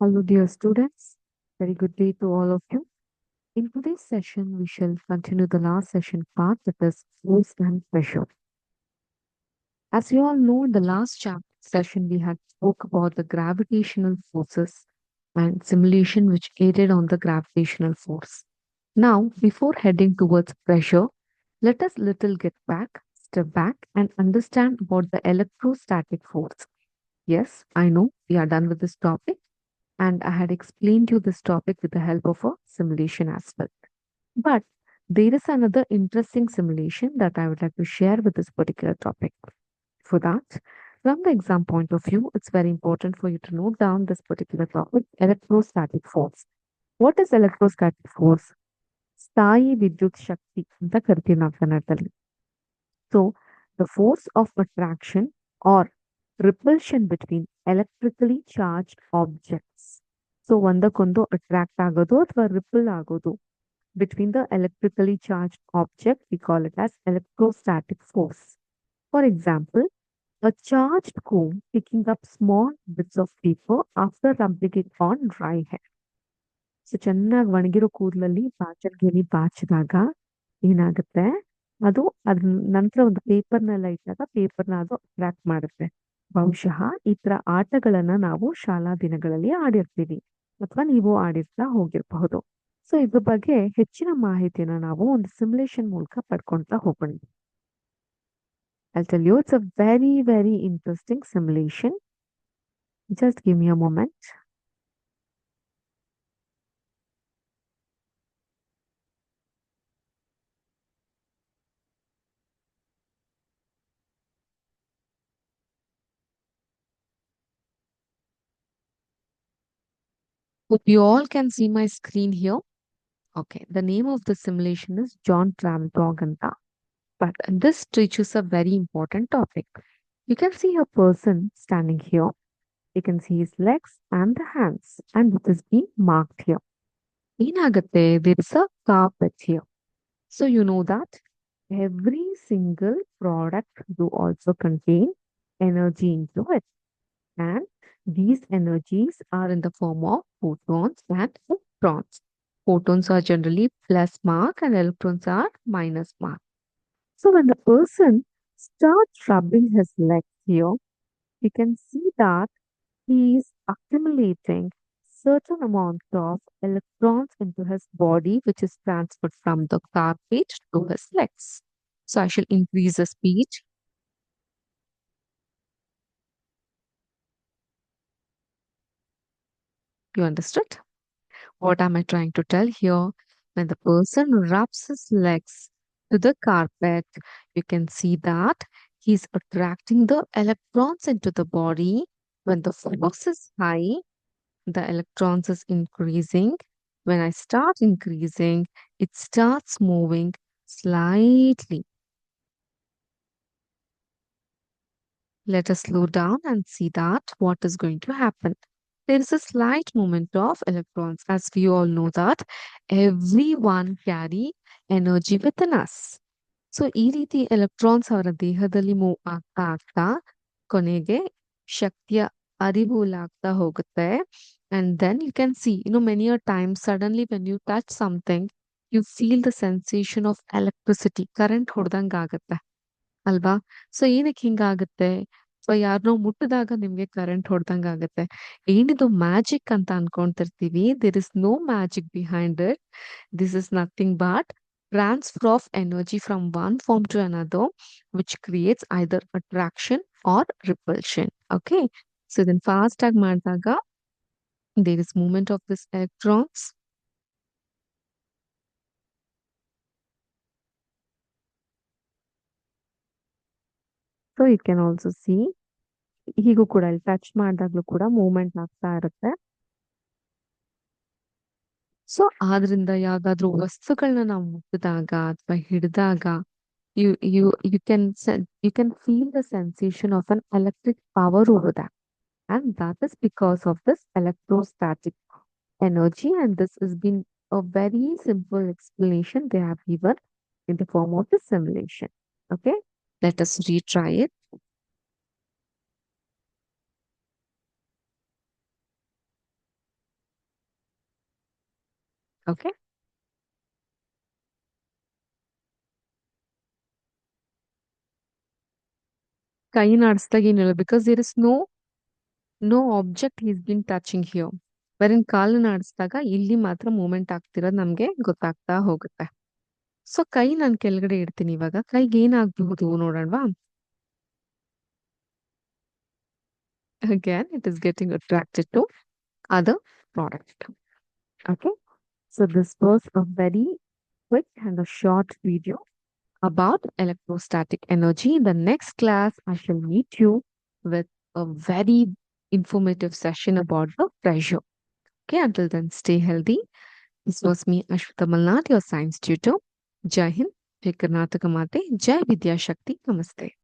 Hello, dear students. Very good day to all of you. In today's session, we shall continue the last session part that is force and pressure. As you all know, in the last chapter session, we had spoke about the gravitational forces and simulation which aided on the gravitational force. Now, before heading towards pressure, let us little get back, step back and understand about the electrostatic force. Yes, I know we are done with this topic and I had explained you this topic with the help of a simulation as well. But there is another interesting simulation that I would like to share with this particular topic. For that, from the exam point of view, it's very important for you to note down this particular topic, electrostatic force. What is electrostatic force? ಸ್ಥಾಯಿ ವಿದ್ಯುತ್ ಶಕ್ತಿ ಅಂತ ಕರಿತೀವಿ ನಾವು ಕನ್ನಡದಲ್ಲಿ so the force of attraction R Repulsion between electrically charge objects so ಒಂದಕ್ಕೊಂದು attract ಆಗೋದು ಅಥವಾ repel ಆಗೋದು between the electrically charge object we call it as electrostatic force for example a charged comb picking up small bits of paper after rubbing it on dry hair. So ಚೆನ್ನಾಗಿ ಒಣಗಿರೋ ಕೂದಲಲ್ಲಿ ಬಾಚಲ್ಗೆಲಿ ಬಾಚಿದಾಗ ಏನಾಗುತ್ತೆ ಅದು ಅದ್ರ ನಂತರ ಒಂದು ಪೇಪರ್ನೆಲ್ಲ ಇಟ್ಟಾಗ ಪೇಪರ್ನ ಅದು ಅಟ್ರಾಕ್ಟ್ ಮಾಡುತ್ತೆ ಬಹುಶಃ ಈ ತರ ಆಟಗಳನ್ನ ನಾವು ಶಾಲಾ ದಿನಗಳಲ್ಲಿ ಆಡಿರ್ತೀವಿ ಅಥವಾ ನೀವು ಆಡಿರ್ತಾ ಹೋಗಿರಬಹುದು. ಸೊ ಇದ್ರ ಬಗ್ಗೆ ಹೆಚ್ಚಿನ ಮಾಹಿತಿನ ನಾವು ಒಂದು ಸಿಮ್ಯುಲೇಷನ್ ಮೂಲಕ ಪಡ್ಕೊಂತ ಹೋಗೋಣ. I'll tell you, it's a very very interesting simulation. Just give me Hope you all can see my screen here. Okay, the name of the simulation is John Travolta. But this teaches a very important topic. You can see a person standing here. You can see his legs and the hands, and it is being marked here. In Agate, there is a carpet here. So you know that every single product you also contain energy into it. And these energies are in the form of photons and electrons. Photons are generally plus mark and electrons are minus mark. So when the person starts rubbing his legs here, you can see that he is accumulating certain amount of electrons into his body, which is transferred from the carpet to his legs. So I shall increase the speed. You understood? Hmm. What am I trying to tell here? When the person rubs his legs to the carpet, you can see that he's attracting the electrons into the body. When the force is high, the electrons is increasing. When I start increasing, it starts moving slightly. Let us slow down and see that what is going to happen There is a slight movement of electrons. As we all know that everyone carry energy within us. So ಈ ರೀತಿ electrons ಅವರ ದೇಹದಲ್ಲಿ move ಆಗ್ತಾ ಆಗ್ತಾ ಕೊನೆಗೆ ಶಕ್ತಿಯ ಅರಿವುಲಾಗ್ತಾ ಹೋಗುತ್ತೆ and then you can see you know many a time suddenly when you touch something you feel the sensation of electricity current ಹೊಡೆದಂಗ ಆಗುತ್ತೆ ಅಲ್ವಾ ಸೊ ಏನಕ್ಕೆ ಹಿಂಗಾಗುತ್ತೆ ಸೊ ಯಾರನ್ನೋ ಮುಟ್ಟಿದಾಗ ನಿಮ್ಗೆ ಕರೆಂಟ್ ಹೊಡೆದಂಗ ಆಗುತ್ತೆ ಏನಿದು ಮ್ಯಾಜಿಕ್ ಅಂತ ಅನ್ಕೊಂತಿರ್ತೀವಿ there is no magic behind it this is nothing but transfer of energy from one form to another, which creates either attraction or repulsion. Okay. So then fast tag ಮಾಡಿದಾಗ there is movement of this electrons. So you can also see ಹೀಗೂ ಕೂಡ ಇಲ್ಲಿ touch ಮಾಡಿದಾಗ್ಲೂ ಕೂಡ movement ಆಗ್ತಾ ಇರುತ್ತೆ so ಆದ್ರಿಂದ ಯಾವ್ದಾದ್ರು ವಸ್ತುಗಳನ್ನ ನಾವು ಮುಟ್ಟಿದಾಗ ಅಥವಾ ಹಿಡಿದಾಗ you you you can you can feel the sensation of an electric power over that and that is because of this electrostatic energy and this has been a very simple explanation they have given in the form of the simulation okay let us retry it Okay. ಕೈನ ಆಡಿಸ್ದಾಗ ಏನಿಲ್ಲ because there is no no object is been touching here ಬರೀನ್ ಕಾಲನ್ನ ಆಡಿಸಿದಾಗ ಇಲ್ಲಿ ಮಾತ್ರ moment ಆಗ್ತಿರೋದು ನಮ್ಗೆ ಗೊತ್ತಾಗ್ತಾ ಹೋಗುತ್ತೆ. ಸೊ ಕೈ ನಾನು ಕೆಳಗಡೆ ಇಡ್ತೀನಿ ಇವಾಗ. ಕೈಗೆ ಏನಾಗಬಹುದು ನೋಡೋಣವಾ again, it is getting attracted to other product. Okay. So this was a very quick and a short video about electrostatic energy. In the next class i shall meet you with a very informative session about the pressure. Okay until then stay healthy. This was me ashwita malnad your science tutor. Jai hind jai karnataka mate jai vidya shakti. Namaste